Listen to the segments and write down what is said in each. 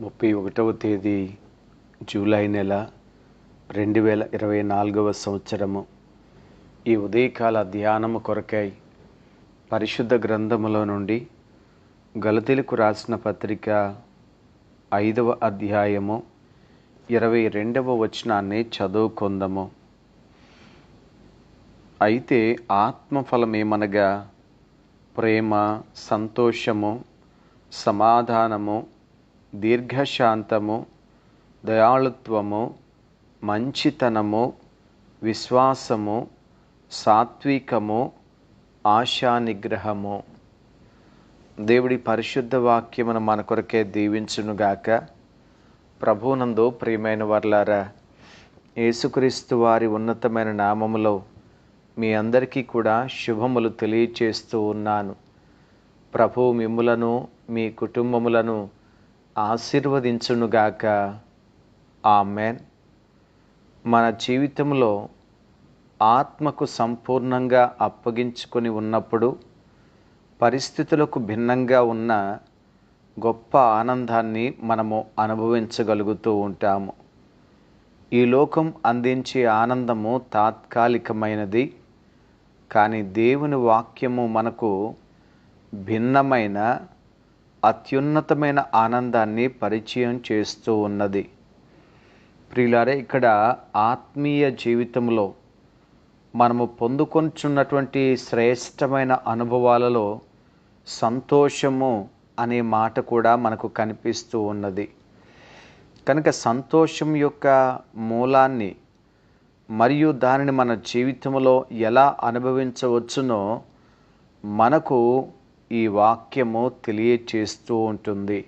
ముప్పై ఒకటవ తేదీ జూలై నెల రెండు వేల ఇరవై నాలుగవ సంవత్సరము. ఈ ఉదయకాల ధ్యానము కొరకై పరిశుద్ధ గ్రంథములో నుండి గలతీలకు రాసిన పత్రిక ఐదవ అధ్యాయము ఇరవై రెండవ వచనాన్ని చదువుకుందాము. అయితే ఆత్మఫలమేమనగా ప్రేమ సంతోషము సమాధానము దీర్ఘశాంతము దయాళుత్వము మంచితనము విశ్వాసము సాత్వికము ఆశానిగ్రహము. దేవుడి పరిశుద్ధ వాక్యమును మన కొరకే దీవించునుగాక. ప్రభునందు ప్రియమైన వర్లారా యేసుక్రీస్తు వారి ఉన్నతమైన నామములో మీ అందరికీ కూడా శుభములు తెలియచేస్తూ ఉన్నాను. ప్రభు మిమ్ములను మీ కుటుంబములను ఆశీర్వదించునుగాక ఆమెన్. మన జీవితంలో ఆత్మకు సంపూర్ణంగా అప్పగించుకొని ఉన్నప్పుడు పరిస్థితులకు భిన్నంగా ఉన్న గొప్ప ఆనందాన్ని మనము అనుభవించగలుగుతూ ఉంటాము. ఈ లోకం అందించే ఆనందము తాత్కాలికమైనది కానీ దేవుని వాక్యము మనకు భిన్నమైన అత్యున్నతమైన ఆనందాన్ని పరిచయం చేస్తూ ఉన్నది. ప్రియులారే ఇక్కడ ఆత్మీయ జీవితంలో మనము పొందుకొంచున్నటువంటి శ్రేష్టమైన అనుభవాలలో సంతోషము అనే మాట కూడా మనకు కనిపిస్తూ ఉన్నది. కనుక సంతోషం యొక్క మూలాన్ని మరియు దానిని మన జీవితంలో ఎలా అనుభవించవచ్చునో మనకు ఈ వాక్యము తెలియచేస్తూ ఉంటుంది.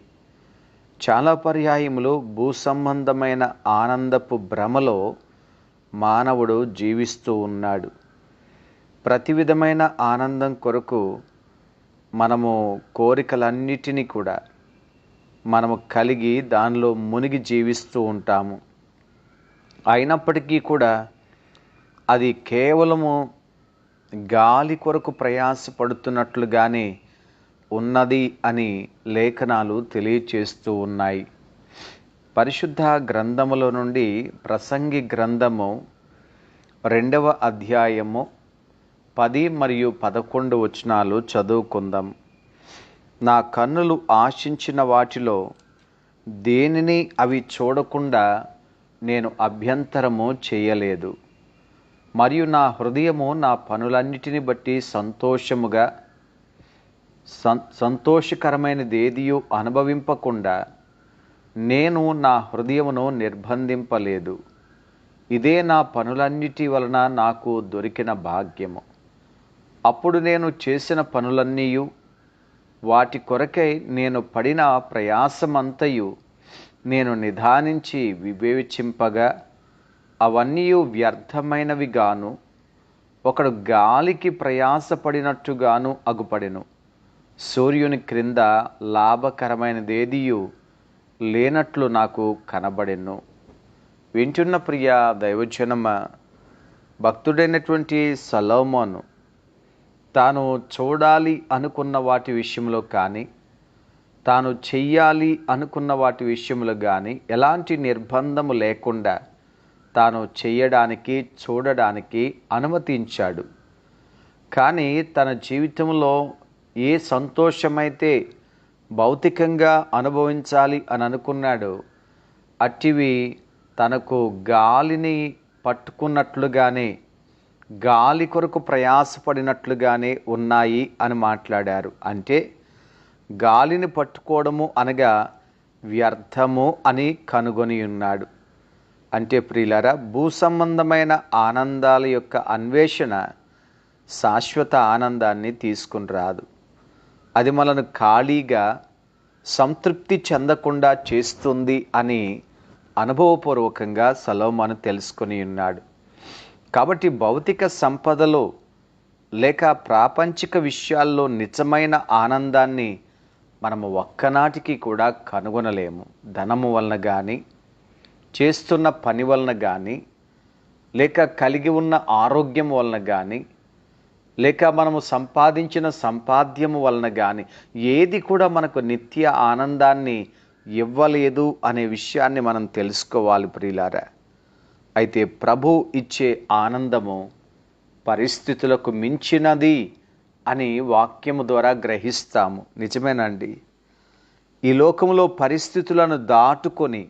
చాలా పర్యాయములు భూ సంబంధమైన ఆనందపు భ్రమలో మానవుడు జీవిస్తూ ఉన్నాడు. ప్రతి విధమైన ఆనందం కొరకు మనము కోరికలన్నిటినీ కూడా మనము కలిగి దానిలో మునిగి జీవిస్తూ ఉంటాము. అయినప్పటికీ కూడా అది కేవలము గాలి కొరకు ప్రయాసపడుతున్నట్లుగానే ఉన్నది అని లేఖనాలు తెలియచేస్తూ ఉన్నాయి. పరిశుద్ధ గ్రంథములో నుండి ప్రసంగి గ్రంథము రెండవ అధ్యాయము పది మరియు పదకొండు వచనాలు చదువుకుందాం. నా కన్నులు ఆశించిన వాటిలో దేనిని అవి చూడకుండా నేను అభ్యంతరము చేయలేదు. మరియు నా హృదయము నా పనులన్నిటిని బట్టి సంతోషముగా సం సంతోషకరమైనది ఏదియో అనుభవింపకుండా నేను నా హృదయమును నిర్బంధింపలేదు. ఇదే నా పనులన్నిటి వలన నాకు దొరికిన భాగ్యము. అప్పుడు నేను చేసిన పనులన్నీ వాటి కొరకై నేను పడిన ప్రయాసమంతయు నేను నిదానించి వివేచింపగా అవన్నీ వ్యర్థమైనవి గాను ఒకడు గాలికి ప్రయాసపడినట్టుగాను అగుపడెను. సూర్యుని క్రింద లాభకరమైనదేదియు లేనట్లు నాకు కనబడెను. వింటున్న ప్రియ దైవజనమ భక్తుడైనటువంటి సలోమోను తాను చూడాలి అనుకున్న వాటి విషయంలో కానీ తాను చెయ్యాలి అనుకున్న వాటి విషయంలో కానీ ఎలాంటి నిర్బంధము లేకుండా తాను చేయడానికి చూడడానికి అనుమతించాడు. కానీ తన జీవితంలో ఏ సంతోషమైతే భౌతికంగా అనుభవించాలి అని అనుకున్నాడో అట్టివి తనకు గాలిని పట్టుకున్నట్లుగానే గాలి కొరకు ప్రయాసపడినట్లుగానే ఉన్నాయి అని మాట్లాడారు. అంటే గాలిని పట్టుకోవడము అనగా వ్యర్థము అని కనుగొని ఉన్నాడు. అంటే ప్రియులరా భూ సంబంధమైన ఆనందాల యొక్క అన్వేషణ శాశ్వత ఆనందాన్ని తీసుకుని రాదు. అది మనను ఖాళీగా సంతృప్తి చెందకుండా చేస్తుంది అని అనుభవపూర్వకంగా సలోమాను తెలుసుకొని ఉన్నాడు. కాబట్టి భౌతిక సంపదలో లేక ప్రాపంచిక విషయాల్లో నిజమైన ఆనందాన్ని మనము ఒక్కనాటికి కూడా కనుగొనలేము. ధనము వలన కానీ చేస్తున్న పని వలన కానీ లేక కలిగి ఉన్న ఆరోగ్యం వలన కానీ లేక మనము సంపాదించిన సంపాద్యము వలన కానీ ఏది కూడా మనకు నిత్య ఆనందాన్ని ఇవ్వలేదు అనే విషయాన్ని మనం తెలుసుకోవాలి ప్రియులారా. అయితే ప్రభు ఇచ్చే ఆనందము పరిస్థితులకు మించినది అని వాక్యము ద్వారా గ్రహిస్తాము. నిజమేనండి. ఈ లోకంలో పరిస్థితులను దాటుకొని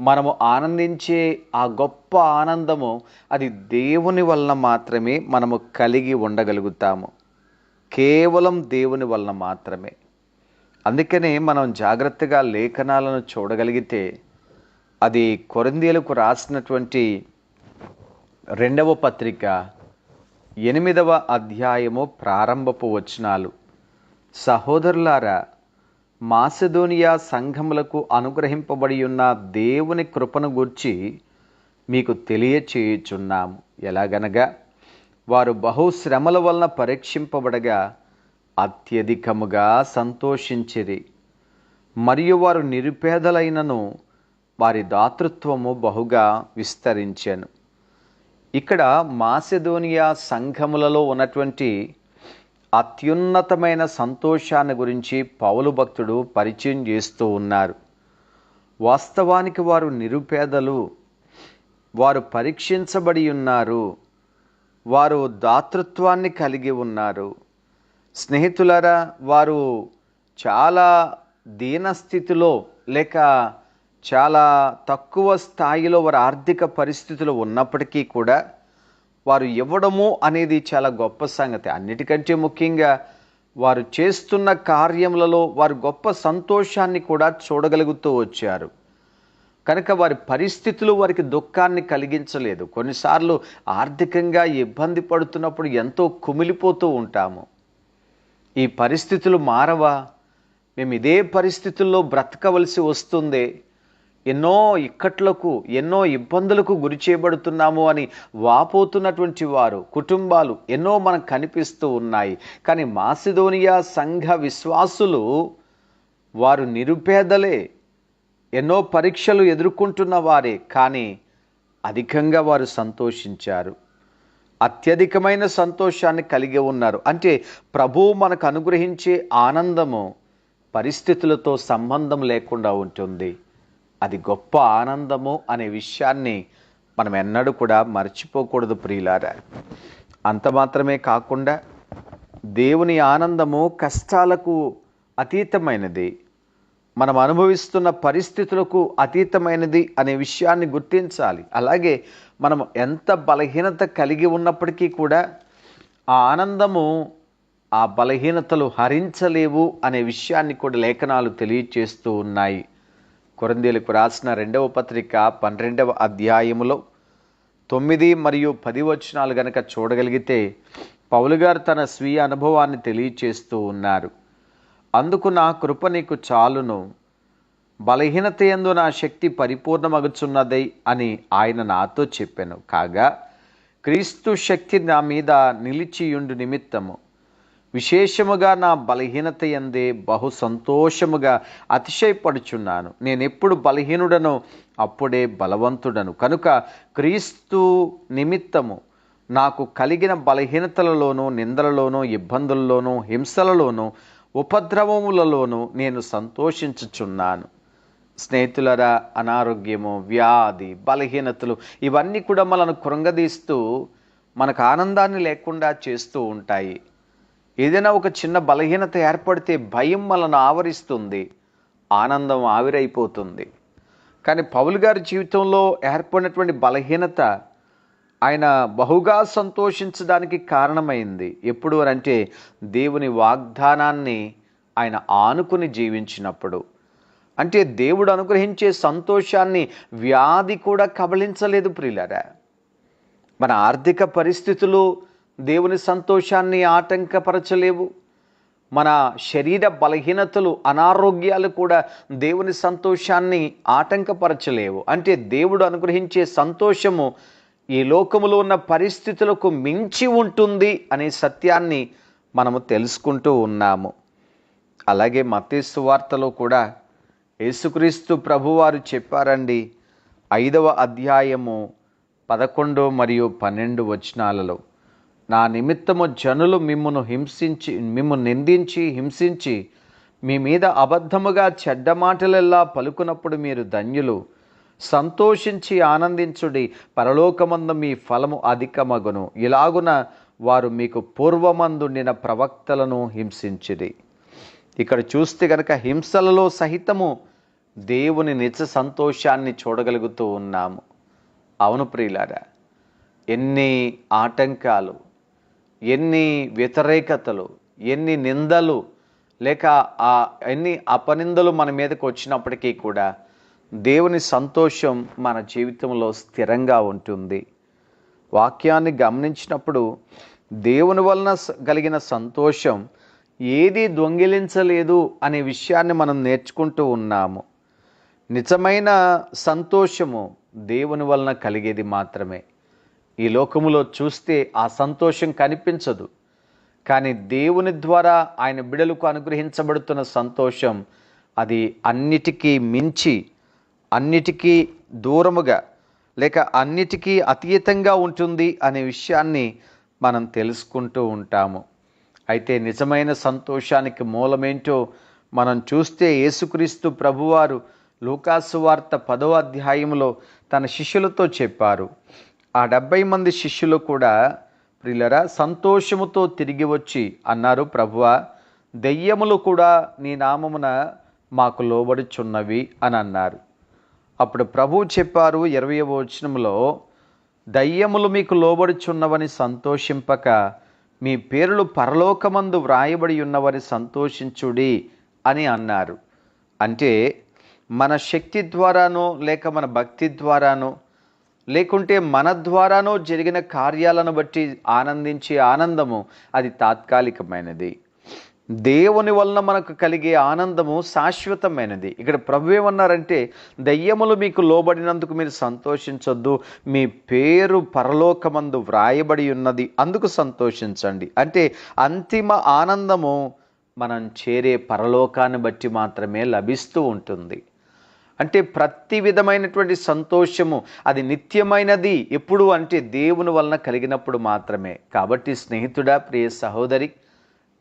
మనము ఆనందించే ఆ గొప్ప ఆనందము అది దేవుని వలన మాత్రమే మనము కలిగి ఉండగలుగుతాము. కేవలం దేవుని వలన మాత్రమే. అందుకనే మనం జాగ్రత్తగా లేఖనాలను చూడగలిగితే అది కొరందీలకు రాసినటువంటి రెండవ పత్రిక ఎనిమిదవ అధ్యాయము ప్రారంభపు వచనాలు. సహోదరులారా మాసెదోనియా సంఘములకు అనుగ్రహింపబడి ఉన్న దేవుని కృపను గూర్చి మీకు తెలియచేయుచున్నాము. ఎలాగనగా వారు బహుశ్రమల వలన పరీక్షింపబడగా అత్యధికముగా సంతోషించిరి. మరియు వారు నిరుపేదలైనను వారి దాతృత్వము బహుగా విస్తరించాను. ఇక్కడ మాసెదోనియా సంఘములలో ఉన్నటువంటి అత్యున్నతమైన సంతోషాన్ని గురించి పౌలు భక్తుడు పరిచయం చేస్తూ ఉన్నారు. వాస్తవానికి వారు నిరుపేదలు వారు పరీక్షించబడి ఉన్నారు వారు దాతృత్వాన్ని కలిగి ఉన్నారు. స్నేహితులరా వారు చాలా దీనస్థితిలో లేక చాలా తక్కువ స్థాయిలో వారి ఆర్థిక పరిస్థితులు ఉన్నప్పటికీ కూడా వారు ఇవ్వడము అనేది చాలా గొప్ప సంగతి. అన్నిటికంటే ముఖ్యంగా వారు చేస్తున్న కార్యములలో వారు గొప్ప సంతోషాన్ని కూడా చూడగలుగుతూ వచ్చారు. కనుక వారి పరిస్థితులు వారికి దుఃఖాన్ని కలిగించలేదు. కొన్నిసార్లు ఆర్థికంగా ఇబ్బంది పడుతున్నప్పుడు ఎంతో కుమిలిపోతూ ఉంటాము. ఈ పరిస్థితులు మారవా? మేము ఇదే పరిస్థితుల్లో బ్రతకవలసి వస్తుంది? ఎన్నో ఇక్కట్లకు ఎన్నో ఇబ్బందులకు గురి చేయబడుతున్నాము అని వాపోతున్నటువంటి వారు కుటుంబాలు ఎన్నో మనకు కనిపిస్తూ ఉన్నాయి. కానీ మాసిదోనియా సంఘ విశ్వాసులు వారు నిరుపేదలే. ఎన్నో పరీక్షలు ఎదుర్కొంటున్న వారే కానీ అధికంగా వారు సంతోషించారు. అత్యధికమైన సంతోషాన్ని కలిగి ఉన్నారు. అంటే ప్రభువు మనకు అనుగ్రహించే ఆనందము పరిస్థితులతో సంబంధం లేకుండా ఉంటుంది. అది గొప్ప ఆనందము అనే విషయాన్ని మనం ఎన్నడూ కూడా మర్చిపోకూడదు ప్రియులారా. అంత మాత్రమే కాకుండా దేవుని ఆనందము కష్టాలకు అతీతమైనది మనం అనుభవిస్తున్న పరిస్థితులకు అతీతమైనది అనే విషయాన్ని గుర్తించాలి. అలాగే మనం ఎంత బలహీనత కలిగి ఉన్నప్పటికీ కూడా ఆ ఆనందము ఆ బలహీనతలు హరించలేవు అనే విషయాన్ని కూడా లేఖనాలు తెలియచేస్తూ ఉన్నాయి. కొరందీలకు రాసిన రెండవ పత్రిక పన్నెండవ అధ్యాయములో తొమ్మిది మరియు పది వచనాలు గనక చూడగలిగితే పౌలు గారు తన స్వీయ అనుభవాన్ని తెలియచేస్తూ ఉన్నారు. అందుకు నా కృప నీకు చాలును. బలహీనత ఎందు నా శక్తి పరిపూర్ణమగుచున్నదై అని ఆయన నాతో చెప్పాను. కాగా క్రీస్తు శక్తి నా మీద నిలిచియుండు నిమిత్తము. విశేషముగా నా బలహీనత ఎందే బహు సంతోషముగా అతిశయపడుచున్నాను. నేను ఎప్పుడు బలహీనుడను అప్పుడే బలవంతుడను. కనుక క్రీస్తు నిమిత్తము నాకు కలిగిన బలహీనతలలోనూ నిందలలోనూ ఇబ్బందుల్లోనూ హింసలలోనూ ఉపద్రవములలోనూ నేను సంతోషించుచున్నాను. స్నేహితులరా అనారోగ్యము వ్యాధి బలహీనతలు ఇవన్నీ కూడా మనను కృంగదీస్తూ మనకు ఆనందాన్ని లేకుండా చేస్తూ ఉంటాయి. ఏదైనా ఒక చిన్న బలహీనత ఏర్పడితే భయం మనను ఆవరిస్తుంది ఆనందం ఆవిరైపోతుంది. కానీ పౌలు గారి జీవితంలో ఏర్పడినటువంటి బలహీనత ఆయన బహుగా సంతోషించడానికి కారణమైంది. ఎప్పుడు అని అంటే దేవుని వాగ్దానాన్ని ఆయన ఆనుకుని జీవించినప్పుడు. అంటే దేవుడు అనుగ్రహించే సంతోషాన్ని వ్యాధి కూడా కబలించలేదు ప్రియులరా. మన ఆర్థిక పరిస్థితులు దేవుని సంతోషాన్ని ఆటంకపరచలేవు. మన శరీర బలహీనతలు అనారోగ్యాలు కూడా దేవుని సంతోషాన్ని ఆటంకపరచలేవు. అంటే దేవుడు అనుగ్రహించే సంతోషము ఈ లోకములో ఉన్న పరిస్థితులకు మించి ఉంటుంది అనే సత్యాన్ని మనము తెలుసుకుంటూ ఉన్నాము. అలాగే మతేసు వార్తలో కూడా యేసుక్రీస్తు ప్రభువారు చెప్పారండి ఐదవ అధ్యాయము పదకొండు మరియు పన్నెండు వచనాలలో. నా నిమిత్తము జనులు మిమ్మును హింసించి మిమ్ము నిందించి హింసించి మీ మీద అబద్ధముగా చెడ్డ మాటలెల్లా పలుకునప్పుడు మీరు ధన్యులు. సంతోషించి ఆనందించుడి పరలోకమందు మీ ఫలము అధికమగును. ఇలాగున వారు మీకు పూర్వమందుండిన ప్రవక్తలను హింసించిరి. ఇక్కడ చూస్తే గనక హింసలలో సహితము దేవుని నిజ సంతోషాన్ని చూడగలుగుతూ ఉన్నాము. అవును ప్రియులారా ఎన్ని ఆటంకాలు ఎన్ని వ్యతిరేకతలు ఎన్ని నిందలు లేక ఆ ఎన్ని అపనిందలు మన మీదకు వచ్చినప్పటికీ కూడా దేవుని సంతోషం మన జీవితంలో స్థిరంగా ఉంటుంది. వాక్యాన్ని గమనించినప్పుడు దేవుని వలన కలిగిన సంతోషం ఏది దొంగిలించలేదు అనే విషయాన్ని మనం నేర్చుకుంటూ ఉన్నాము. నిజమైన సంతోషము దేవుని వలన కలిగేది మాత్రమే. ఈ లోకములో చూస్తే ఆ సంతోషం కనిపించదు. కానీ దేవుని ద్వారా ఆయన బిడలకు అనుగ్రహించబడుతున్న సంతోషం అది అన్నిటికీ మించి అన్నిటికీ దూరముగా లేక అన్నిటికీ అతీతంగా ఉంటుంది అనే విషయాన్ని మనం తెలుసుకుంటూ ఉంటాము. అయితే నిజమైన సంతోషానికి మూలమేంటో మనం చూస్తే యేసుక్రీస్తు ప్రభువారు లూకాసు వార్త పదో అధ్యాయంలో తన శిష్యులతో చెప్పారు. ఆ డెబ్బై మంది శిష్యులు కూడా ప్రిలరా సంతోషముతో తిరిగి వచ్చి అన్నారు ప్రభువ దెయ్యములు కూడా నీ నామమున మాకు లోబడుచున్నవి అని అన్నారు. అప్పుడు ప్రభువు చెప్పారు ఇరవై వచనంలో దయ్యములు మీకు లోబడుచున్నవని సంతోషింపక మీ పేర్లు పరలోకమందు వ్రాయబడి ఉన్నవని సంతోషించుడి అని అన్నారు. అంటే మన శక్తి ద్వారానో లేక మన భక్తి ద్వారానో లేకుంటే మన ద్వారానో జరిగిన కార్యాలను బట్టి ఆనందించే ఆనందము అది తాత్కాలికమైనది. దేవుని వలన మనకు కలిగే ఆనందము శాశ్వతమైనది. ఇక్కడ ప్రభు ఏమన్నారంటే దయ్యములు మీకు లోబడినందుకు మీరు సంతోషించొద్దు మీ పేరు పరలోకమందు వ్రాయబడి ఉన్నది అందుకు సంతోషించండి. అంటే అంతిమ ఆనందము మనం చేరే పరలోకాన్ని బట్టి మాత్రమే లభిస్తూ ఉంటుంది. అంటే ప్రతి విధమైనటువంటి సంతోషము అది నిత్యమైనది ఎప్పుడు అంటే దేవుని వలన కలిగినప్పుడు మాత్రమే. కాబట్టి స్నేహితుడా ప్రియ సహోదరి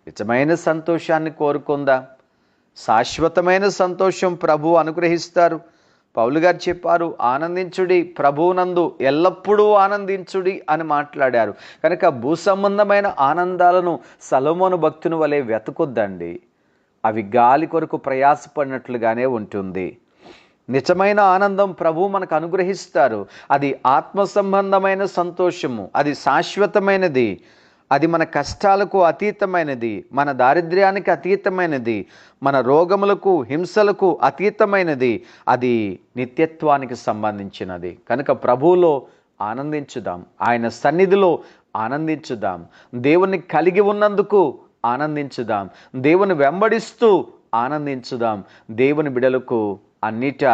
నిజమైన సంతోషాన్ని కోరుకుందా? శాశ్వతమైన సంతోషం ప్రభు అనుగ్రహిస్తారు. పౌలు గారు చెప్పారు ఆనందించుడి ప్రభువునందు ఎల్లప్పుడూ ఆనందించుడి అని మాట్లాడారు. కనుక భూ సంబంధమైన ఆనందాలను సలోమోను భక్తుని వలె వెతకొద్దండి. అవి గాలి కొరకు ప్రయాసపడినట్లుగానే ఉంటుంది. నిజమైన ఆనందం ప్రభు మనకు అనుగ్రహిస్తారు. అది ఆత్మ సంబంధమైన సంతోషము. అది శాశ్వతమైనది. అది మన కష్టాలకు అతీతమైనది. మన దారిద్ర్యానికి అతీతమైనది. మన రోగములకు హింసలకు అతీతమైనది. అది నిత్యత్వానికి సంబంధించినది. కనుక ప్రభువులో ఆనందించుదాం. ఆయన సన్నిధిలో ఆనందించుదాం. దేవుని కలిగి ఉన్నందుకు ఆనందించుదాం. దేవుని వెంబడిస్తూ ఆనందించుదాం. దేవుని బిడలకు అన్నిట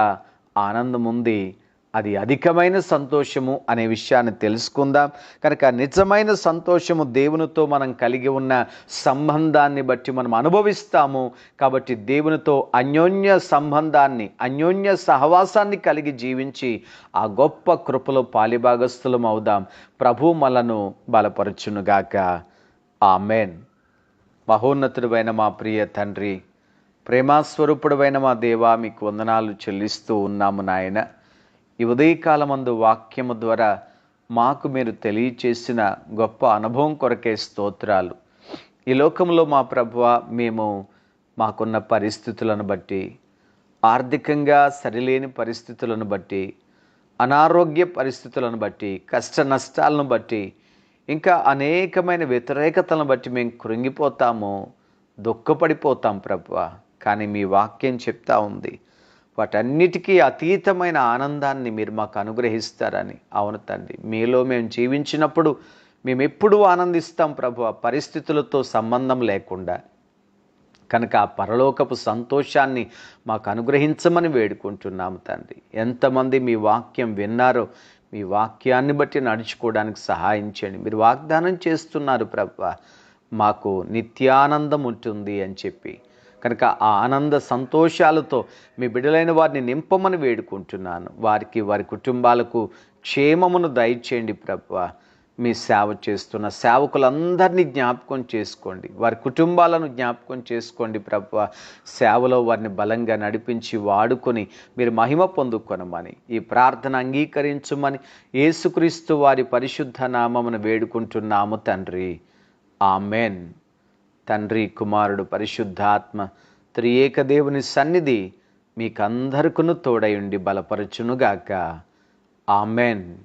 ఆనందం ఉంది అది అధికమైన సంతోషము అనే విషయాన్ని తెలుసుకుందాం. కనుక నిజమైన సంతోషము దేవునితో మనం కలిగి ఉన్న సంబంధాన్ని బట్టి మనం అనుభవిస్తాము. కాబట్టి దేవునితో అన్యోన్య సంబంధాన్ని అన్యోన్య సహవాసాన్ని కలిగి జీవించి ఆ గొప్ప కృపలో పాలిభాగస్థులం అవుదాం. ప్రభు మలను బలపరచునుగాక. ఆమెన్. మహోన్నతుడైన మా ప్రియ తండ్రి ప్రేమాస్వరూపుడమైన మా దేవా మీకు వందనాలు చెల్లిస్తూ ఉన్నాము నాయన. ఈ ఉదయకాలమందు వాక్యము ద్వారా మాకు మీరు తెలియచేసిన గొప్ప అనుభవం కొరకే స్తోత్రాలు. ఈ లోకంలో మా ప్రభువ మేము మాకున్న పరిస్థితులను బట్టి ఆర్థికంగా సరిలేని పరిస్థితులను బట్టి అనారోగ్య పరిస్థితులను బట్టి కష్ట నష్టాలను బట్టి ఇంకా అనేకమైన వ్యతిరేకతలను బట్టి మేము కృంగిపోతాము దుఃఖపడిపోతాం ప్రభువా. కానీ మీ వాక్యం చెప్తా ఉంది. వాటన్నిటికీ అతీతమైన ఆనందాన్ని మీరు మాకు అనుగ్రహిస్తారని. అవును తండ్రి మీలో మేము జీవించినప్పుడు మేము ఎప్పుడూ ఆనందిస్తాం ప్రభు ఆ పరిస్థితులతో సంబంధం లేకుండా. కనుక ఆ పరలోకపు సంతోషాన్ని మాకు అనుగ్రహించమని వేడుకుంటున్నాము తండ్రి. ఎంతమంది మీ వాక్యం విన్నారో మీ వాక్యాన్ని బట్టి నడుచుకోవడానికి సహాయం చేయండి. మీరు వాగ్దానం చేస్తున్నారు ప్రభు మాకు నిత్యానందం ఉంటుంది అని చెప్పి. కనుక ఆ ఆనంద సంతోషాలతో మీ బిడ్డలైన వారిని నింపమని వేడుకుంటున్నాను. వారికి వారి కుటుంబాలకు క్షేమమును దయచేయండి ప్రభు. మీ సేవ చేస్తున్న సేవకులందరినీ జ్ఞాపకం చేసుకోండి. వారి కుటుంబాలను జ్ఞాపకం చేసుకోండి ప్రభు. సేవలో వారిని బలంగా నడిపించి వాడుకొని మీరు మహిమ పొందుకొనమని ఈ ప్రార్థన అంగీకరించుమని యేసుక్రీస్తు వారి పరిశుద్ధ నామమును వేడుకుంటున్నాము తండ్రి. ఆమెన్. తండ్రి కుమారుడు పరిశుద్ధాత్మ త్రియేక దేవుని సన్నిధి మీకందరికును తోడయుండి బలపరచునుగాక. ఆమెన్.